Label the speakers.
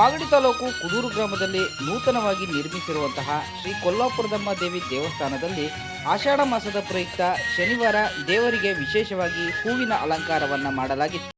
Speaker 1: ಮಾಗಡಿ ತಾಲೂಕು ಕುದೂರು ಗ್ರಾಮದಲ್ಲಿ ನೂತನವಾಗಿ ನಿರ್ಮಿಸಿರುವಂತಹ ಶ್ರೀ ಕೊಲ್ಲಾಪುರದಮ್ಮ ದೇವಿ ದೇವಸ್ಥಾನದಲ್ಲಿ ಆಷಾಢ ಮಾಸದ ಪ್ರಯುಕ್ತ ಶನಿವಾರ ದೇವರಿಗೆ ವಿಶೇಷವಾಗಿ ಹೂವಿನ ಅಲಂಕಾರವನ್ನು ಮಾಡಲಾಗಿತ್ತು.